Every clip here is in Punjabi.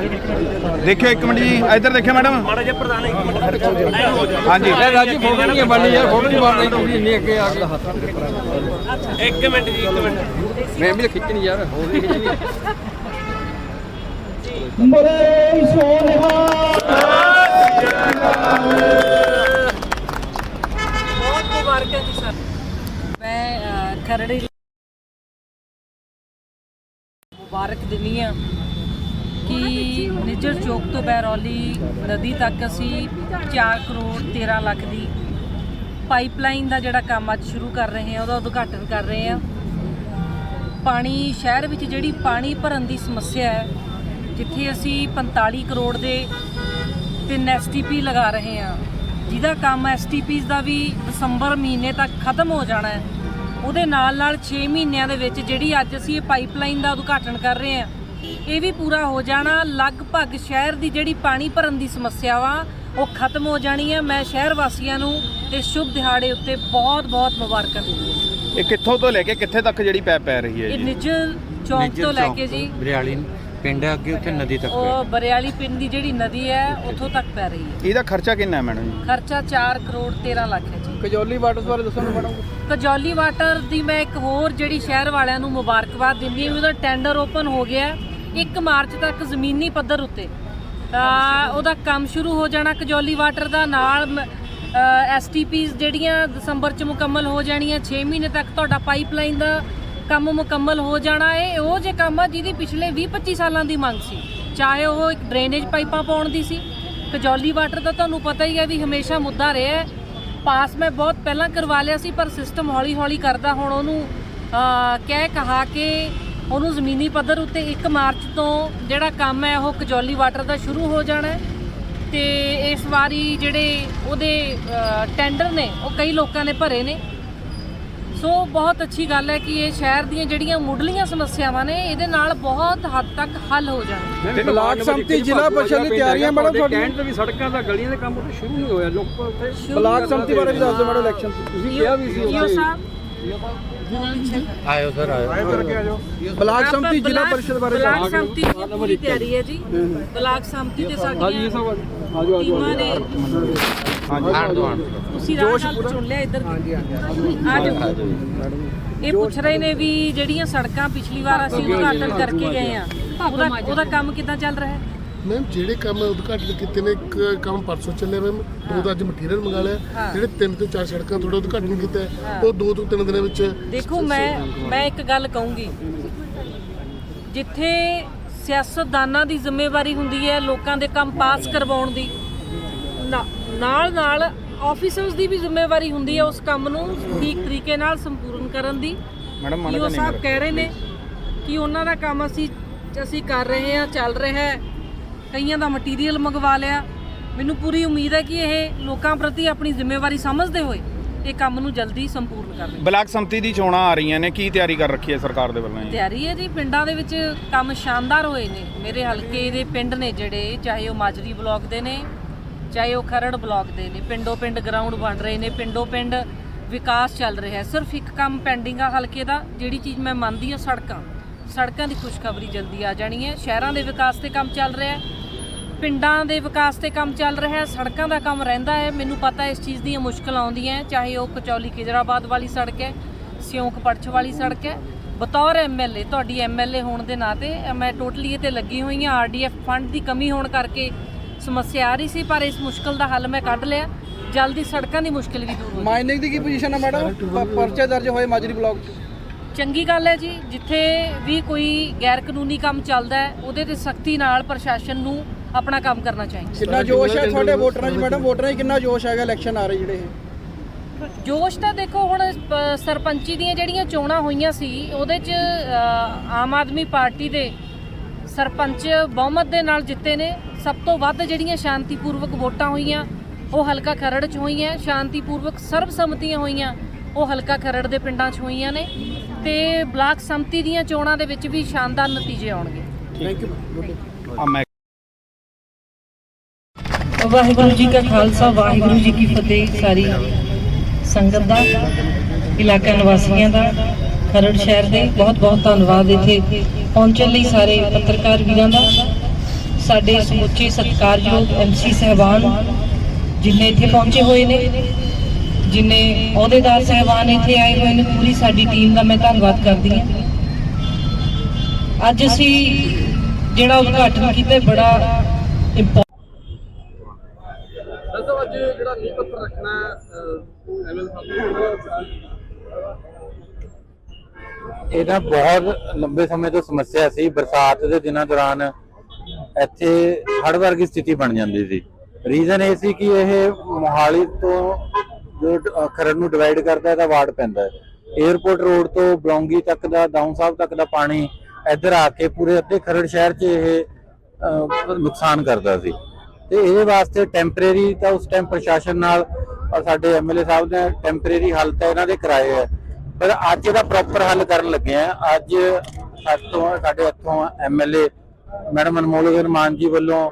ਦੇਖਿਓ ਇੱਕ ਮਿੰਟ ਜੀ ਇੱਧਰ ਦੇਖਿਓ ਮੈਡਮ। ਮਾੜਾ ਜਿਹਾ ਪ੍ਰਧਾਨ ਇੱਕ ਮਿੰਟ। ਹਾਂਜੀ। ਰਾਜੀ ਫੋਟੋ ਨਹੀਂ ਬਣਨੀ ਯਾਰ ਫੋਟੋ ਨਹੀਂ ਬਣਨੀ ਤੁਸੀਂ ਇੰਨੇ ਅੱਗੇ ਆ ਕੇ ਹੱਥ ਇੱਕ ਮਿੰਟ ਜੀ ਇੱਕ ਮਿੰਟ। ਮੈਂ ਵੀ ਖਿੱਚਣੀ ਯਾਰ ਹੋਰ ਵੀ ਖਿੱਚਣੀ ਬਹੁਤ ਮੁਬਾਰਕਾਂ ਜੀ ਸਰ। ਮੈਂ ਅਹ, ਖਰੜੇ ਮੁਬਾਰਕ ਦਿੰਦੀ ਆ ਕਿ ਨਿਜਰ ਚੌਕ ਤੋਂ ਬੈਰੌਲੀ ਨਦੀ ਤੱਕ ਅਸੀਂ 4 ਕਰੋੜ 13 ਲੱਖ ਦੀ ਪਾਈਪਲਾਈਨ ਦਾ ਜਿਹੜਾ ਕੰਮ ਅੱਜ ਸ਼ੁਰੂ ਕਰ ਰਹੇ ਹਾਂ, ਉਹਦਾ ਉਦਘਾਟਨ ਕਰ ਰਹੇ ਹਾਂ। ਪਾਣੀ, ਸ਼ਹਿਰ ਵਿੱਚ ਜਿਹੜੀ ਪਾਣੀ ਭਰਨ ਦੀ ਸਮੱਸਿਆ ਹੈ, ਜਿੱਥੇ ਅਸੀਂ 45 ਕਰੋੜ ਦੇ ਤਿੰਨ ਐਸਟੀਪੀ ਲਗਾ ਰਹੇ ਹਾਂ, ਜਿਹਦਾ ਕੰਮ ਐਸਟੀਪੀਸ ਦਾ ਵੀ ਦਸੰਬਰ ਮਹੀਨੇ ਤੱਕ ਖਤਮ ਹੋ ਜਾਣਾ ਹੈ। ਉਹਦੇ ਨਾਲ ਨਾਲ 6 ਮਹੀਨਿਆਂ ਦੇ ਵਿੱਚ ਜਿਹੜੀ ਅੱਜ ਅਸੀਂ ਇਹ ਪਾਈਪਲਾਈਨ ਦਾ ਉਦਘਾਟਨ ਕਰ ਰਹੇ ਹਾਂ ਇਹ ਵੀ ਪੂਰਾ ਹੋ ਜਾਣਾ। ਲਗਭਗ ਸ਼ਹਿਰ ਦੀ ਜਿਹੜੀ ਪਾਣੀ ਭਰਨ ਦੀ ਸਮੱਸਿਆ ਵਾ ਉਹ ਖਤਮ ਹੋ ਜਾਣੀ ਹੈ। ਮੈਂ ਸ਼ਹਿਰ ਵਾਸੀਆਂ ਨੂੰ ਇਸ ਸ਼ੁਭ ਦਿਹਾੜੇ ਉੱਤੇ ਬਹੁਤ ਬਹੁਤ ਮੁਬਾਰਕਾਂ ਦਿੰਦੀ ਹਾਂ। ਇਹ ਕਿੱਥੋਂ ਤੋਂ ਲੈ ਕੇ ਕਿੱਥੇ ਤੱਕ ਜਿਹੜੀ ਪੈਪ ਪੈ ਰਹੀ ਹੈ ਇਹ ਜੀ? ਚੌਕ ਤੋਂ ਲੈ ਕੇ ਜੀ। ਬਰਿਆਲੀ ਪਿੰਡ ਹੈ ਅੱਗੇ ਉੱਥੇ ਨਦੀ ਤੱਕ ਉਹ ਬਰਿਆਲੀ ਪਿੰਡ ਦੀ ਜਿਹੜੀ ਨਦੀ ਹੈ ਉੱਥੋਂ ਤੱਕ ਪੈ ਰਹੀ ਹੈ। ਇਹਦਾ ਖਰਚਾ ਕਿੰਨਾ ਹੈ ਮੈਡਮ ਜੀ? ਖਰਚਾ 4 ਕਰੋੜ 13 ਲੱਖ ਹੈ ਜੀ। ਕਜੌਲੀ ਵਾਟਰ ਬਾਰੇ ਦੱਸੋ ਨਾ ਮੈਡਮ ਕਜੌਲੀ ਵਾਟਰ ਦੀ ਮੈਂ ਇੱਕ ਹੋਰ ਜਿਹੜੀ ਸ਼ਹਿਰ ਵਾਲਿਆਂ ਨੂੰ ਮੁਬਾਰਕਬਾਦ ਦਿੰਦੀ ਹਾਂ ਉਹਦਾ ਟੈਂਡਰ ਓਪਨ ਹੋ ਗਿਆ। ਹੈ। 1 ਮਾਰਚ ਤੱਕ ਜ਼ਮੀਨੀ ਪੱਧਰ ਉੱਤੇ। ਉਹਦਾ ਕੰਮ ਸ਼ੁਰੂ ਹੋ ਜਾਣਾ ਕਜੌਲੀ ਵਾਟਰ ਦਾ, ਨਾਲ ਐਸਟੀਪੀਸ ਜਿਹੜੀਆਂ ਦਸੰਬਰ ਚ ਮੁਕੰਮਲ ਹੋ ਜਾਣੀਆਂ 6 ਮਹੀਨੇ ਤੱਕ ਤੁਹਾਡਾ ਪਾਈਪਲਾਈਨ ਦਾ ਕੰਮ ਮੁਕੰਮਲ ਹੋ ਜਾਣਾ ਹੈ ਉਹ ਜੇ ਕੰਮ ਆ ਜਿਹਦੀ ਪਿਛਲੇ 20-25 ਸਾਲਾਂ ਦੀ ਮੰਗ ਸੀ। ਚਾਹੇ ਉਹ ਇੱਕ ਡਰੇਨੇਜ ਪਾਈਪਾਂ ਪਾਉਣ ਦੀ ਸੀ। ਕਜੌਲੀ ਵਾਟਰ ਦਾ ਤੁਹਾਨੂੰ ਪਤਾ ਹੀ ਹੈ ਵੀ ਹਮੇਸ਼ਾ ਮੁੱਦਾ ਰਿਹਾ ਹੈ। ਪਾਸ ਮੈਂ ਬਹੁਤ ਪਹਿਲਾਂ ਕਰਵਾ ਲਿਆ ਸੀ, ਪਰ ਸਿਸਟਮ ਹੌਲੀ ਹੌਲੀ ਕਰਦਾ ਹੁਣ ਉਹਨੂੰ ਕਹਿ ਕਹਾ ਕੇ ਉਹਨੂੰ ਜ਼ਮੀਨੀ ਪੱਧਰ ਉੱਤੇ 1 ਮਾਰਚ ਤੋਂ ਜਿਹੜਾ ਕੰਮ ਹੈ ਉਹ ਕਜੌਲੀ ਵਾਟਰ ਦਾ ਸ਼ੁਰੂ ਹੋ ਜਾਣਾ ਹੈ ਤੇ ਇਸ ਵਾਰੀ ਜਿਹੜੇ ਉਹਦੇ ਟੈਂਡਰ ਨੇ ਉਹ ਕਈ ਲੋਕਾਂ ਨੇ ਭਰੇ ਨੇ। ਸੋ ਬਹੁਤ ਅੱਛੀ ਗੱਲ ਹੈ ਕਿ ਇਹ ਸ਼ਹਿਰ ਦੀਆਂ ਜਿਹੜੀਆਂ ਮੁੱਢਲੀਆਂ ਸਮੱਸਿਆਵਾਂ ਨੇ ਇਹਦੇ ਨਾਲ ਬਹੁਤ ਹੱਦ ਤੱਕ ਹੱਲ ਹੋ ਜਾਣਗੇ ਬਲਾਕ ਸੰਮਤੀ ਜ਼ਿਲ੍ਹਾ ਪਰਿਸ਼ਦ ਦੀ ਤਿਆਰੀਆਂ ਮੈਡਮ ਤੁਹਾਡੀਆਂ ਕੈਂਟ ਵੀ ਸੜਕਾਂ ਦਾ ਗਲੀਆਂ ਦੇ ਕੰਮ ਉੱਤੇ ਸ਼ੁਰੂ ਨਹੀਂ ਹੋਇਆ ਲੋਕ ਉੱਥੇ ਬਲਾਕ ਸੰਮਤੀ ਬਾਰੇ ਵੀ ਦੱਸ ਦਿਓ ਮੈਡਮ ਇਲੈਕਸ਼ਨ ਤੁਸੀਂ ਕਿਹਾ ਵੀ ਸੀ ਈਓ ਸਾਹਿਬ ਆਇਓ ਸਰ ਆਇਓ। ਬਲਾਕ ਸੰਮਤੀ ਜ਼ਿਲ੍ਹਾ ਬਲਾਕ- ਪਰਿਸ਼ਦ ਬਾਰੇ ਬਲਾਕ ਸੰਮਤੀ ਦੀ ਪੂਰੀ ਤਿਆਰੀ ਹੈ ਜੀ। ਬਲਾਕ ਸੰਮਤੀ ਤੇ ਸਾਡੀਆਂ ਆਜੋ ਆਜੋ ਟੀਮਾਂ ਨੇ। ਆਣ ਦੋ ਆਣ ਤੁਸੀਂ ਰਾਹ ਨਾਲ ਚੁਣ ਲਿਆ ਇੱਧਰ। ਹਾਂਜੀ ਹਾਂਜੀ ਇਹ ਪੁੱਛ ਰਹੇ ਨੇ ਵੀ ਜਿਹੜੀਆਂ ਸੜਕਾਂ ਪਿਛਲੀ ਵਾਰ ਅਸੀਂ ਉਦਘਾਟਨ ਕਰਕੇ ਗਏ ਆ ਉਹਦਾ ਉਹਦਾ ਕੰਮ ਕਿੱਦਾਂ ਚੱਲ ਰਿਹਾ ਹੈ? ਮੈਮ ਜਿਹੜੇ ਕੰਮ ਉਦਘਾਟਨ ਕੀਤੇ ਨੇ ਇੱਕ ਕੰਮ ਪਰਸੋਂ ਚੱਲਿਆ ਮੈਮ ਦੋ ਦਾ ਅੱਜ ਮਟੀਰੀਅਲ ਮੰਗਾ ਲਿਆ। ਜਿਹੜੇ ਤਿੰਨ ਤੋਂ ਚਾਰ ਸੜਕਾਂ ਥੋੜਾ ਉਦਘਾਟਨ ਕੀਤਾ ਉਹ ਦੋ ਤੋਂ ਤਿੰਨ ਦਿਨਾਂ ਵਿੱਚ ਦੇਖੋ ਮੈਂ ਮੈਂ ਇੱਕ ਗੱਲ ਕਹੂੰਗੀ। ਜਿੱਥੇ ਸਿਆਸਤਦਾਨਾਂ ਦੀ ਜ਼ਿੰਮੇਵਾਰੀ ਹੁੰਦੀ ਹੈ ਲੋਕਾਂ ਦੇ ਕੰਮ ਪਾਸ ਕਰਵਾਉਣ ਦੀ ਨਾਲ ਨਾਲ ਆਫੀਸਰਸ ਦੀ ਵੀ ਜ਼ਿੰਮੇਵਾਰੀ ਹੁੰਦੀ ਹੈ ਉਸ ਕੰਮ ਨੂੰ ਠੀਕ ਤਰੀਕੇ ਨਾਲ ਸੰਪੂਰਨ ਕਰਨ ਦੀ। ਮੈਡਮ ਸਾਹਿਬ ਨਹੀਂ ਕਹਿ ਰਹੇ ਨੇ ਕਿ ਉਹਨਾਂ ਦਾ ਕੰਮ ਅਸੀਂ ਅਸੀਂ ਕਰ ਰਹੇ ਹਾਂ ਚੱਲ ਰਿਹਾ ਹੈ। ਕਈਆਂ ਦਾ ਮਟੀਰੀਅਲ ਮੰਗਵਾ ਲਿਆ। ਮੈਨੂੰ ਪੂਰੀ ਉਮੀਦ ਹੈ ਕਿ ਇਹ ਲੋਕਾਂ ਪ੍ਰਤੀ ਆਪਣੀ ਜ਼ਿੰਮੇਵਾਰੀ ਸਮਝਦੇ ਹੋਏ ਇਹ ਕੰਮ ਨੂੰ ਜਲਦੀ ਸੰਪੂਰਨ ਕਰਨਗੇ ਬਲਾਕ ਸੰਮਤੀ ਦੀ ਚੋਣਾਂ ਆ ਰਹੀਆਂ ਨੇ। ਕੀ ਤਿਆਰੀ ਕਰ ਰੱਖੀ ਹੈ ਸਰਕਾਰ ਦੇ ਵੱਲੋਂ ਤਿਆਰੀ ਹੈ ਜੀ ਪਿੰਡਾਂ ਦੇ ਵਿੱਚ ਕੰਮ ਸ਼ਾਨਦਾਰ ਹੋਏ ਨੇ। ਮੇਰੇ ਹਲਕੇ ਦੇ ਪਿੰਡ ਨੇ ਜਿਹੜੇ ਚਾਹੇ ਉਹ ਮਾਜਰੀ ਬਲਾਕ ਦੇ ਨੇ ਚਾਹੇ ਉਹ ਖਰੜ ਬਲਾਕ ਦੇ ਨੇ ਪਿੰਡੋਂ ਪਿੰਡ ਗਰਾਊਂਡ ਬਣ ਰਹੇ ਨੇ ਪਿੰਡੋਂ ਪਿੰਡ ਵਿਕਾਸ ਚੱਲ ਰਿਹਾ ਹੈ। ਸਿਰਫ ਇੱਕ ਕੰਮ ਪੈਂਡਿੰਗ ਆ ਹਲਕੇ ਦਾ ਜਿਹੜੀ ਚੀਜ਼ ਮੈਂ ਮੰਨਦੀ ਹਾਂ ਸੜਕਾਂ। ਸੜਕਾਂ ਦੀ ਖੁਸ਼ਖਬਰੀ ਜਲਦੀ ਆ ਜਾਣੀ ਹੈ। ਸ਼ਹਿਰਾਂ ਦੇ ਵਿਕਾਸ ਤੇ ਕੰਮ ਚੱਲ ਰਿਹਾ ਹੈ। ਪਿੰਡਾਂ ਦੇ ਵਿਕਾਸ ਤੇ ਕੰਮ ਚੱਲ ਰਿਹਾ ਹੈ ਸੜਕਾਂ ਦਾ ਕੰਮ ਰਹਿੰਦਾ ਹੈ। ਮੈਨੂੰ ਪਤਾ ਇਸ ਚੀਜ਼ ਦੀਆਂ ਮੁਸ਼ਕਲਾਂ ਆਉਂਦੀਆਂ ਹੈ, ਚਾਹੇ ਉਹ ਕਚੌਲੀ ਖਿਜਰਾਬਾਦ ਵਾਲੀ ਸੜਕ ਹੈ ਸਿਉਂਕ ਪੜਛ ਵਾਲੀ ਸੜਕ ਹੈ। ਬਤੌਰ ਐਮਐਲਏ ਤੁਹਾਡੀ ਐਮਐਲਏ ਹੋਣ ਦੇ ਨਾਤੇ ਮੈਂ ਟੋਟਲੀ ਇਹ ਤੇ ਲੱਗੀ ਹੋਈ ਹਾਂ ਆਰਡੀਐਫ ਫੰਡ ਦੀ ਕਮੀ ਹੋਣ ਕਰਕੇ ਸਮੱਸਿਆ ਆ ਰਹੀ ਸੀ ਪਰ ਇਸ ਮੁਸ਼ਕਲ ਦਾ ਹੱਲ ਮੈਂ ਕੱਢ ਲਿਆ। ਜਲਦੀ ਸੜਕਾਂ ਦੀ ਮੁਸ਼ਕਲ ਵੀ ਦੂਰ ਹੋ ਮਾਈਨਿੰਗ ਦੀ ਕੀ ਪੋਜੀਸ਼ਨ ਹੈ ਮੈਡਮ? ਪਰਚੇ ਦਰਜ ਹੋਏ ਮਾਜਰੀ ਬਲਾਕ 'ਚ। ਚੰਗੀ ਗੱਲ ਹੈ ਜੀ ਜਿੱਥੇ ਵੀ ਕੋਈ ਗੈਰ ਕਾਨੂੰਨੀ ਕੰਮ ਚੱਲਦਾ ਹੈ ਉਹਦੇ ਤੇ ਸਖਤੀ ਨਾਲ ਪ੍ਰਸ਼ਾਸਨ ਨੂੰ ਆਪਣਾ ਕੰਮ ਕਰਨਾ ਚਾਹੀਦਾ। ਕਿੰਨਾ ਜੋਸ਼ ਹੈ ਤੁਹਾਡੇ ਵੋਟਰਾਂ 'ਚ? ਮੈਡਮ ਵੋਟਰਾਂ 'ਚ ਕਿੰਨਾ ਜੋਸ਼ ਹੈਗਾ ਇਲੈਕਸ਼ਨ ਆ ਰਹੇ ਜਿਹੜੇ ਇਹ? ਜੋਸ਼ ਤਾਂ ਦੇਖੋ ਹੁਣ ਪ- ਸਰਪੰਚੀ ਦੀਆਂ ਜਿਹੜੀਆਂ ਚੋਣਾਂ ਹੋਈਆਂ ਸੀ ਉਹਦੇ 'ਚ ਅ, ਆਮ ਆਦਮੀ ਪਾਰਟੀ ਦੇ ਸਰਪੰਚ ਬਹੁਮਤ ਦੇ ਨਾਲ ਜਿੱਤੇ ਨੇ। ਸਭ ਤੋਂ ਵੱਧ ਜਿਹੜੀਆਂ ਸ਼ਾਂਤੀਪੂਰਵਕ ਵੋਟਾਂ ਹੋਈਆਂ ਉਹ ਹਲਕਾ ਖਰੜ 'ਚ ਹੋਈਆਂ ਸ਼ਾਂਤੀਪੂਰਵਕ ਸਰਬਸੰਮਤੀਆਂ ਹੋਈਆਂ ਉਹ ਹਲਕਾ ਖਰੜ ਦੇ ਪਿੰਡਾਂ 'ਚ ਹੋਈਆਂ ਨੇ। ਤੇ ਬਲਾਕ ਸੰਮਤੀ ਦੀਆਂ ਚੋਣਾਂ ਦੇ ਵਿੱਚ ਵੀ ਸ਼ਾਨਦਾਰ ਨਤੀਜੇ ਆਉਣਗੇ। ਥੈਂਕ ਯੂ ਆ ਮੈਂ ਵਾਹਿਗੁਰੂ ਜੀ ਕਾ ਖਾਲਸਾ, ਵਾਹਿਗੁਰੂ ਜੀ ਕੀ ਫਤਿਹ। ਸਾਰੀ ਸੰਗਤ ਦਾ, ਇਲਾਕਾ ਨਿਵਾਸੀਆਂ ਦਾ, ਖਰੜ ਸ਼ਹਿਰ ਦੇ ਬਹੁਤ ਬਹੁਤ ਧੰਨਵਾਦ। ਇੱਥੇ ਪਹੁੰਚਣ ਲਈ ਸਾਰੇ ਪੱਤਰਕਾਰ ਵੀਰਾਂ ਦਾ, ਸਾਡੇ ਸਮੁੱਚੇ ਸਤਿਕਾਰਯੋਗ ਐਮਸੀ ਸਹਿਬਾਨ, ਜਿੰਨੇ ਇੱਥੇ ਪਹੁੰਚੇ ਹੋਏ ਨੇ, ਜਿੰਨੇ ਅਹੁਦੇਦਾਰ ਸਹਿਬਾਨ ਇੱਥੇ ਆਏ ਹੋਏ ਨੇ, ਪੂਰੀ ਸਾਡੀ ਟੀਮ ਦਾ ਮੈਂ ਧੰਨਵਾਦ ਕਰਦੀ ਹਾਂ। ਅੱਜ ਅਸੀਂ ਜਿਹੜਾ ਉਦਘਾਟਨ ਕੀਤਾ, ਇਹ ਬੜਾ ਇੰਪੋਰਟੈਂਟ ਦੱਸੋ ਅੱਜ ਜਿਹੜਾ ਨੀਂਹ ਪੱਥਰ ਰੱਖਣਾ ਐਮਐਲ ਸਾਹਿਬ ਇਹ ਨਾ ਬਹੁਤ ਲੰਬੇ ਸਮੇਂ ਤੋਂ ਸਮੱਸਿਆ ਸੀ। ਬਰਸਾਤ ਦੇ ਦਿਨਾਂ ਦੌਰਾਨ ਇੱਥੇ ਹੜ੍ਹ ਵਰਗੀ ਸਥਿਤੀ ਬਣ ਜਾਂਦੀ ਸੀ। ਰੀਜ਼ਨ ਇਹ ਸੀ ਕਿ ਇਹ ਮੋਹਾਲੀ ਤੋਂ ਜੋ ਖਰੜ ਨੂੰ ਡਿਵਾਈਡ ਕਰਦਾ, ਇਹਦਾ ਵਾਰਡ ਪੈਂਦਾ ਹੈ। 에ਅਰਪੋਰਟ ਰੋਡ ਤੋਂ ਬਲੌਂਗੀ ਤੱਕ ਦਾ ਦਾਊਂ ਸਾਹਿਬ ਤੱਕ ਦਾ ਪਾਣੀ ਇੱਧਰ ਆ ਕੇ ਪੂਰੇ ਅੱਧੇ ਖਰੜ ਸ਼ਹਿਰ 'ਚ ਇਹ ਨੁਕਸਾਨ ਕਰਦਾ ਸੀ। ਤੇ ਇਹਦੇ ਵਾਸਤੇ ਟੈਂਪਰੇਰੀ ਤਾਂ ਉਸ ਟਾਈਮ ਪ੍ਰਸ਼ਾਸਨ ਨਾਲ ਔਰ ਸਾਡੇ ਐਮਐਲਏ ਸਾਹਿਬ ਨੇ ਟੈਂਪਰੇਰੀ ਹੱਲ ਤਾਂ ਇਹਨਾਂ ਦੇ ਕਰਾਏ ਹੈ ਪਰ ਅੱਜ ਇਹਦਾ ਪ੍ਰੋਪਰ ਹੱਲ ਕਰਨ ਲੱਗੇ ਆ। ਅੱਜ ਸਾਤੋਂ ਸਾਡੇ ਇੱਥੋਂ ਐਮਐਲਏ ਮੈਡਮ ਅਨਮੋਲ ਗਰ ਜੀ ਵੱਲੋਂ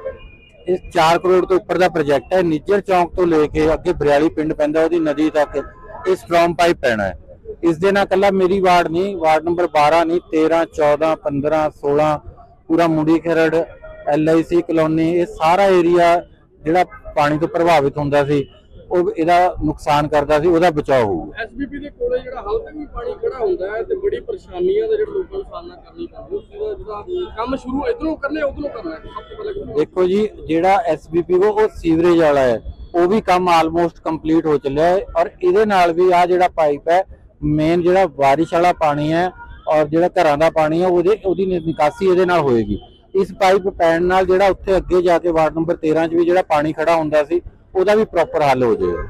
ਇਸ 4 ਕਰੋੜ ਤੋਂ ਉੱਪਰ ਦਾ ਪ੍ਰੋਜੈਕਟ ਹੈ। ਨਿੱਜਰ ਚੌਂਕ ਤੋਂ ਲੈ ਕੇ ਅੱਗੇ ਬਰਿਆਲੀ ਪਿੰਡ ਪੈਂਦਾ ਉਹਦੀ ਨਦੀ ਤੱਕ ਇਹ ਸਟ੍ਰੋਂਗ ਪਾਈਪ ਪੈਣਾ ਹੈ। ਇਸ ਦੇ ਨਾਲ ਕੱਲਾ ਮੇਰੀ ਵਾਰਡ ਨਹੀਂ, ਵਾਰਡ ਨੰਬਰ 12 ਨਹੀਂ 13 14 15 16 ਪੂਰਾ ਮੁੰਡੀ ਖਰੜ ਐਲਆਈਸੀ ਕਲੋਨੀ, ਇਹ ਸਾਰਾ ਏਰੀਆ ਜਿਹੜਾ ਪਾਣੀ ਤੋਂ ਪ੍ਰਭਾਵਿਤ ਹੁੰਦਾ ਸੀ। ਉਹ ਇਹਦਾ ਨੁਕਸਾਨ ਕਰਦਾ ਸੀ ਉਹਦਾ ਬਚਾਅ ਹੋਊਗਾ। ਐਸਬੀਪੀ ਦੇ ਕੋਲੇ ਜਿਹੜਾ ਹਾਲ ਤੱਕ ਵੀ ਪਾਣੀ ਖੜਾ ਹੁੰਦਾ ਹੈ ਤੇ ਬੜੀ ਪਰੇਸ਼ਾਨੀਆਂ ਦਾ ਜਿਹੜਾ ਲੋਕਾਂ ਨੂੰ ਸਾਹਮਣਾ ਕਰਨੀ ਪੈਂਦੀ ਉਸ ਦਾ ਕੰਮ ਸ਼ੁਰੂ ਇਧਰੋਂ ਕਰਨੇ ਉਧਰੋਂ ਕਰਨਾ ਸਭ ਤੋਂ ਪਹਿਲਾਂ ਦੇਖੋ ਜੀ ਜਿਹੜਾ ਐਸਬੀਪੀ ਉਹ ਸੀਵਰੇਜ ਵਾਲਾ ਹੈ। ਉਹ ਵੀ ਕੰਮ ਆਲਮੋਸਟ ਕੰਪਲੀਟ ਹੋ ਚੱਲਿਆ ਹੈ ਔਰ ਇਹਦੇ ਨਾਲ ਵੀ ਆ ਜਿਹੜਾ ਪਾਈਪ ਹੈ ਮੇਨ ਜਿਹੜਾ ਬਾਰਿਸ਼ ਵਾਲਾ ਪਾਣੀ ਹੈ ਔਰ ਜਿਹੜਾ ਘਰਾਂ ਦਾ ਪਾਣੀ ਹੈ ਉਹਦੇ ਉਹਦੀ ਨਿਕਾਸੀ ਇਹਦੇ ਨਾਲ ਹੋਏਗੀ। ਇਸ ਪਾਈਪ ਪੈਣ ਨਾਲ ਜਿਹੜਾ ਉੱਥੇ ਅੱਗੇ ਜਾ ਕੇ ਵਾਰਡ ਨੰਬਰ 13 'ਚ ਵੀ ਜਿਹੜਾ ਪਾਣੀ ਖੜਾ ਹੁੰਦਾ ਸੀ ਉਹਦਾ ਵੀ ਪ੍ਰੋਪਰ ਹੱਲ ਹੋ ਜਾਏਗਾ।